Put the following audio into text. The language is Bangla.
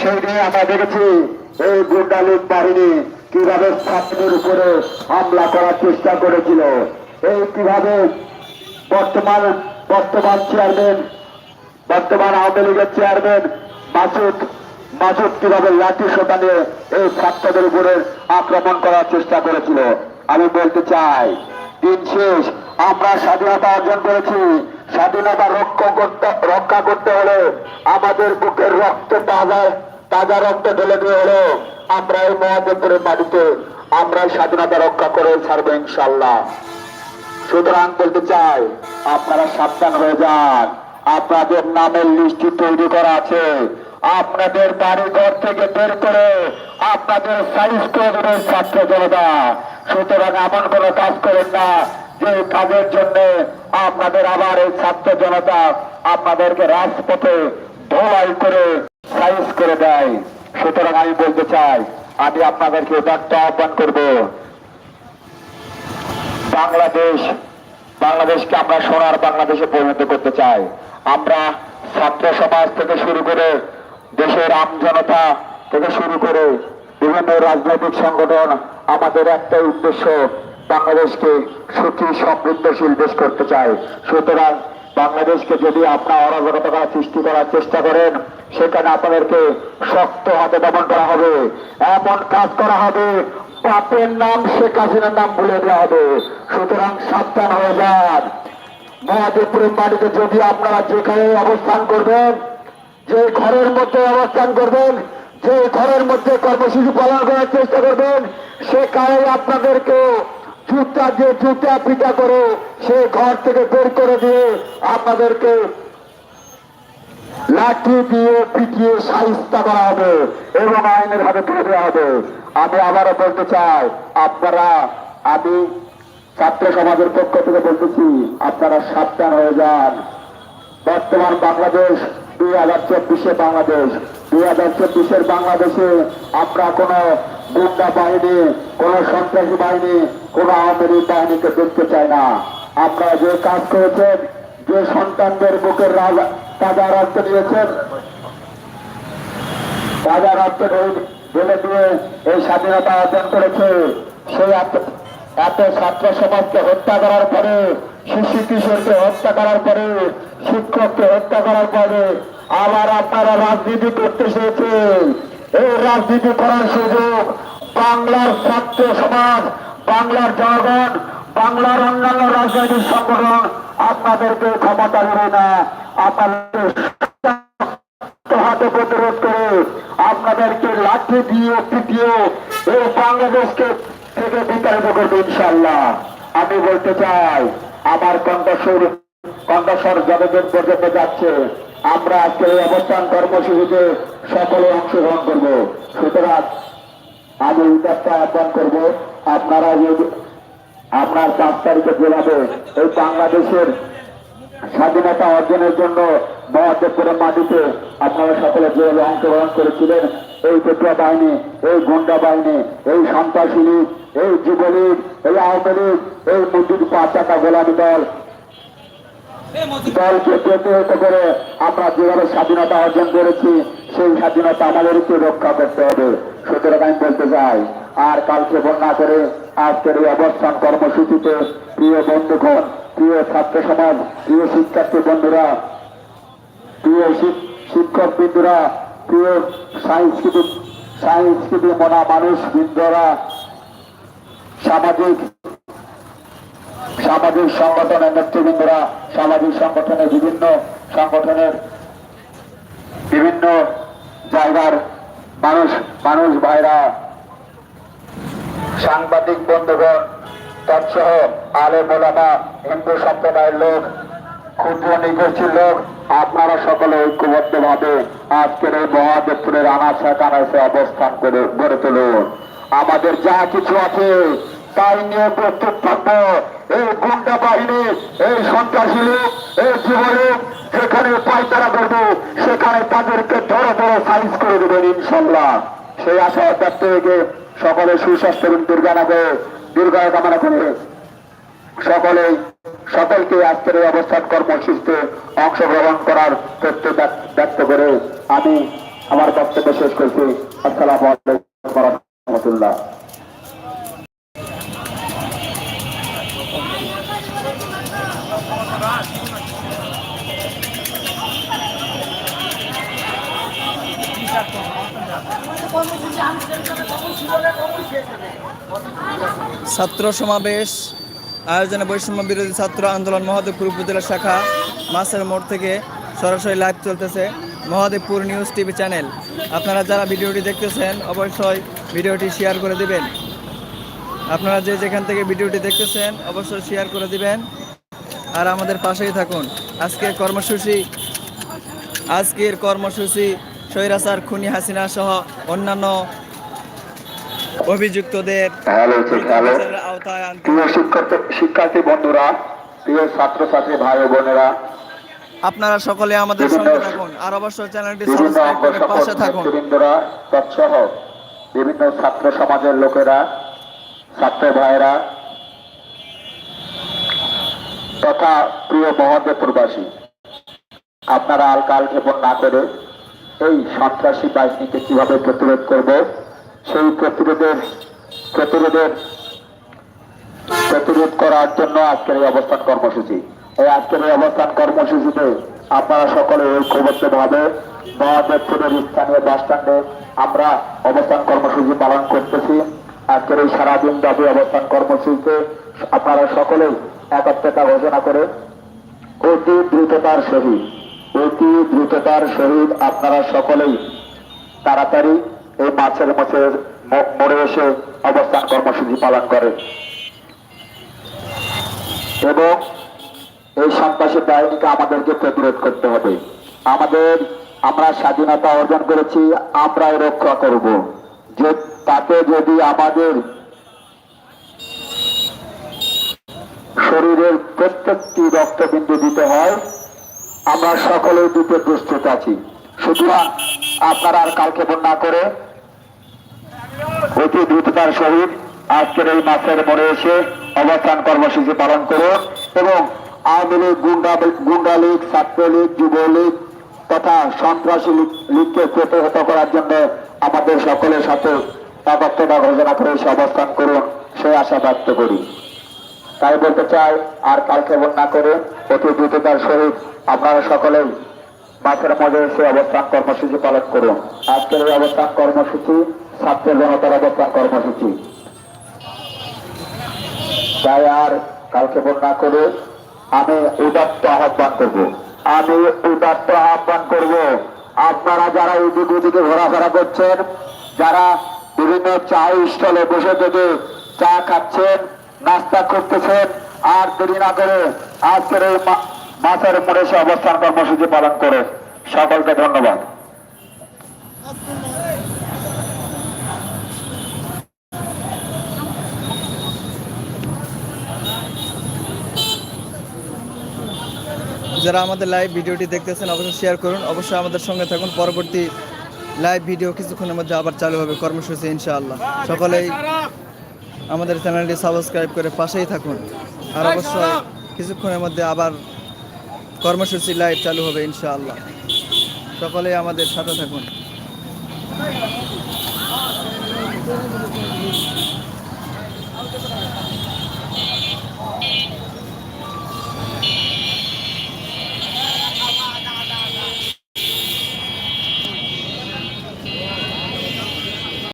সেই দিন আমরা দেখেছি এই গুন্ডালিক বাহিনী কীভাবে ছাত্রের উপরে হামলা করার চেষ্টা করেছিল। এই কীভাবে বর্তমান বর্তমান চেয়ারম্যান বর্তমান আওয়ামী লীগের চেয়ারম্যান মাসুদ মাসুদ কীভাবে লাঠি সোটা নিয়ে এই ছাত্রদের উপরে আক্রমণ করার চেষ্টা করেছিল। আমি বলতে চাই, দিন শেষ আমরা স্বাধীনতা অর্জন করেছি। স্বাধীনতা রক্ষা করতে রক্ষা করতে হলে আমাদের বুকের রক্ত তাজা তাজা রক্ত ঢেলে দিয়ে হলো। আমরা এই মহাদেবপুরের মাটিতে আমরা স্বাধীনতা রক্ষা করে ছাড়বো ইনশাল্লাহ সুতরাং বলতে চাই, আপনারা সাবধান হয়ে যান। আপনাদের নামের লিস্টটি তৈরি করা আছে। আপনাদের বাড়ি ঘর থেকে বের করে আপনাদের সাইজ করে ছাত্র জনতা। সুতরাং এমন কোনো কাজ করেন না যে কাজের জন্য আপনাদের আবার এই ছাত্র জনতা আপনাদেরকে রাজপথে ধোলাই করে সাইজ করে দেয়। সুতরাং আমি বলতে চাই, আমি আপনাদেরকে উদাত্ত আহ্বান করব। বাংলাদেশ, বাংলাদেশকে আমরা সোনার বাংলাদেশে পরিণত করতে চাই। আমরা ছাত্র সমাজ থেকে শুরু করে দেশের আম জনতা থেকে শুরু করে বিভিন্ন রাজনৈতিক সংগঠন, আমাদের একটাই উদ্দেশ্য বাংলাদেশকে সুখী, সমৃদ্ধশীল দেশ করতে চাই। সুতরাং বাংলাদেশকে যদি আপনার অরাজকতা সৃষ্টি করার চেষ্টা করেন, সেখানে আপনাদেরকে শক্ত হাতে দমন করা হবে। এমন কাজ করা হবে, পাপের নাম শেখ হাসিনার নাম ভুলে দেওয়া হবে। সুতরাং সাবধান হয়ে যান। মহাদেবপুরের মাটিতে যদি আপনারা যেখানে অবস্থান করবেন, যে ঘরের মধ্যে অবস্থান করবেন, যে ঘরের মধ্যে কর্মসূচি পালন করার চেষ্টা করবেন সে সেখানে আপনাদেরকে জুতা দিয়ে জুতা পিটা করে সে ঘর থেকে বের করে দিয়ে আপনাদেরকে লাঠি দিয়ে পিটিয়ে সাহিস্তা করা হবে এবং আইনের হাতে তুলে দেওয়া হবে। আমি আবারও বলতে চাই, আপনারা, আমি ছাত্র সমাজের পক্ষ থেকে বলতেছি, আপনারা সাবধান হয়ে যান। বর্তমান বাংলাদেশ দুই হাজার চব্বিশে বাংলাদেশ। দুই হাজার চব্বিশের বাংলাদেশে আমরা কোন গুন্ডা বাহিনী, কোন সন্ত্রাসী বাহিনী, কোন আওয়ামী লীগ বাহিনীকে দেখতে চাই না। আপনারা যে কাজ করেছেন, যে সন্তানদের বুকের তাজা রক্ত দিয়েছেন, তাজা রক্ত ঢেলে দিয়ে এই স্বাধীনতা অর্জন করেছে, সেই এত- ছাত্র সমাজকে হত্যা করার পরে, শিশু কিশোরকে হত্যা করার পরে, শিক্ষককে হত্যা করার পরে, আবার আপনারা রাজনীতি করতে চেয়েছেন। এই রাজনীতি করার সুযোগ বাংলার ছাত্র সমাজ, বাংলার জনগণ বাংলার অন্যান্য রাজনৈতিক সংগঠন আপনাদেরকে ক্ষমতা দেবে না। আপনাদের হাতে প্রতিরোধ করে আপনাদেরকে লাঠি দিয়ে পিটিয়ে এই বাংলাদেশকে থেকে বিতাড়িত করবে ইনশাল্লাহ আমি বলতে চাই, আমার কণ্ঠস্বর কণ্ঠস্বর যতদিন পর্যন্ত যাচ্ছে, আমরা আজকে এই অবস্থান কর্মসূচিতে সকলে অংশগ্রহণ করব। সুতরাং আমি উদারটা আহ্বান করব। আপনারা আপনার পাঁচ তারিখে যেভাবে এই বাংলাদেশের স্বাধীনতা অর্জনের জন্য মহাদেবপুরের মাটিতে আপনারা সকলে যেভাবে অংশগ্রহণ করেছিলেন। এই পেটুয়া বাহিনী, এই গুন্ডা বাহিনী, এই সন্ত্রাসী লীগ, এই যুবলীগ, এই আওয়ামী লীগ, এই মুদির পাঁচাটা গোলামী দল। দলকে প্রতিহত করে আমরা যেভাবে স্বাধীনতা অর্জন করেছি, সেই স্বাধীনতা আমাদেরকে রক্ষা করতে হবে। সুতরাং আমি বলতে চাই, আর কালকে বন্যা করে আজকের এই অবস্থান কর্মসূচিতে প্রিয় বন্ধুগণ, প্রিয় ছাত্র সমাজ, প্রিয় শিক্ষার্থী বন্ধুরা, প্রিয় শিক্ষক বিন্দুরা, প্রিয় সাংস্কৃতিক সাংস্কৃতিক মনা মানুষ বৃন্দরা, সামাজিক সামাজিক সংগঠনের নেতৃবৃন্দরা, সামাজিক সংগঠনের বিভিন্ন সংগঠনের বিভিন্ন জায়গার মানুষ মানুষ ভাইরা সাংবাদিক বন্ধুগণ, তৎসহ আলে মোলামা হিন্দু সম্প্রদায়ের লোক, ক্ষুদ্র নিগোষ্ঠীর লোক, আপনারা সকলে ঐক্যবদ্ধ ভাবে আজকের এই মহাদেবপুরের আনাচা কানাচে অবস্থান করে, গড়ে তুলুন। আমাদের যা কিছু আছে, তাই নিয়ে প্রস্তুত থাকব। এই গুন্ডা বাহিনী, এই সন্ত্রাসী লোক, এই যুবলোক, যেখানে পায়তারা করব, সেখানে তাদেরকে ধরে ধরে সাইজ করে দেবেন ইনশাল্লাহ। সেই আশা ব্যক্ত থেকে সকলে সুস্বাস্থ্য এবং দুর্গানগর দীর্ঘায় কামনা করে সকলে, সকলকে আজকের এই অবস্থান কর্মসূচিতে অংশগ্রহণ করার তথ্য ব্যক্ত করে আমি আমার বক্তব্য শেষ করছি। আসসালাম আলাইকুম রহমতুল্লাহ। ছাত্র সমাবেশ, আয়োজনে বৈষম্য বিরোধী ছাত্র আন্দোলন মহাদেবপুর উপজেলা শাখা মাসের মোড় থেকে সরাসরি লাইভ চলতেছে মহাদেবপুর নিউজ টিভি চ্যানেল আপনারা যারা ভিডিওটি দেখতেছেন, অবশ্যই ভিডিওটি শেয়ার করে দিবেন। আপনারা যে যেখান থেকে ভিডিওটি দেখতেছেন, অবশ্যই শেয়ার করে দিবেন। আর আমাদের পাশেই থাকুন। আজকের কর্মসূচি আজকের কর্মসূচি স্বৈরাচার খুনি হাসিনা সহ অন্যান্য অভিযুক্তদের প্রিয় শিক্ষার্থী বন্ধুরা প্রিয় ছাত্রছাত্রী ভাই বোনেরা আপনারা সকলে আমাদের সঙ্গে থাকুন আর অবশ্যই চ্যানেলটি সাবস্ক্রাইব করে পাশে থাকুন। নেতৃবৃন্দরা তৎসহ বিভিন্ন ছাত্র সমাজের লোকেরা ছাত্র ভাইরা তথা প্রিয় মহাদেবপুরবাসী আপনারা আল কাল ক্ষেপণ না করে এই সন্ত্রাসী বাহিনীকে কীভাবে প্রতিরোধ করব সেই প্রতিরোধের প্রতিরোধের, প্রতিরোধ করার জন্য আজকের এই অবস্থান কর্মসূচি। এই আজকের এই অবস্থান কর্মসূচিতে আপনারা সকলে ঐক্যবদ্ধভাবে মহাদেবপুরের স্থানীয় বাস স্ট্যান্ডে আমরা অবস্থান কর্মসূচি পালন করতেছি। আজকের এই সারাদিন ব্যাপী অবস্থান কর্মসূচিতে আপনারা সকলেই একত্রতা ঘোষণা করে অতি দ্রুততার সহিত, অতি দ্রুততার সহিত আপনারা সকলেই তাড়াতাড়ি এই মাছের মাছের মোড়ে এসে অবস্থান কর্মসূচি পালন করে। এবং এই সন্ত্রাসী বাহিনীকে আমাদেরকে প্রতিরোধ করতে হবে। আমাদের, আমরা স্বাধীনতা অর্জন করেছি, আমরাই রক্ষা করব। যে, তাতে যদি আমাদের শরীরের প্রত্যেকটি রক্তবিন্দু দিতে হয়, আমরা সকলেই দিতে প্রস্তুত আছি সুতরাং আপনারা আর কালকে না করে অতি দ্রুততার সহিত আজকের এই মাসের মোড়ে এসে অবস্থান কর্মসূচি পালন করুন এবং আওয়ামী লীগ, গুন্ডা গুন্ডা লীগ ছাত্রলীগ যুবলীগ তথা সন্ত্রাসী লীগকে প্রতিহত করার জন্য আমাদের সকলের সাথে একাত্মতা ঘোষণা করে এসে অবস্থান করুন, সে আশা ব্যক্ত করি। তাই বলতে চাই, আর কালকে না করে অতি দ্রুততার সহিত আপনারা সকলেই মাছের মধ্যে এসে অবস্থান কর্মসূচি পালন করুন। আজকের এই অবস্থান কর্মসূচি ছাত্র জনতার অবস্থান কর্মসূচি তাই আর কালকে না করে আমি উদাত্ত আহ্বান করব। আমি উদাত্ত আহ্বান করব। আপনারা যারা এদিক ওদিকে ঘোরাফেরা করছেন, যারা বিভিন্ন চা স্টলে বসে থেকে চা খাচ্ছেন, নাস্তা করতেছেন, আর দেরি না করে আজকের এই মাছের মোড়ে অবস্থান কর্মসূচি পালন করে সকলকে ধন্যবাদ। যারা আমাদের লাইভ ভিডিওটি দেখতেছেন অবশ্যই শেয়ার করুন। অবশ্যই আমাদের সঙ্গে থাকুন। পরবর্তী লাইভ ভিডিও কিছুক্ষণের মধ্যে আবার চালু হবে কর্মসূচি ইনশাআল্লাহ। সকলেই আমাদের চ্যানেলটি সাবস্ক্রাইব করে পাশেই থাকুন। আর অবশ্যই কিছুক্ষণের মধ্যে আবার কর্মসূচি লাইভ চালু হবে ইনশাআল্লাহ। সকলেই আমাদের সাথে থাকুন।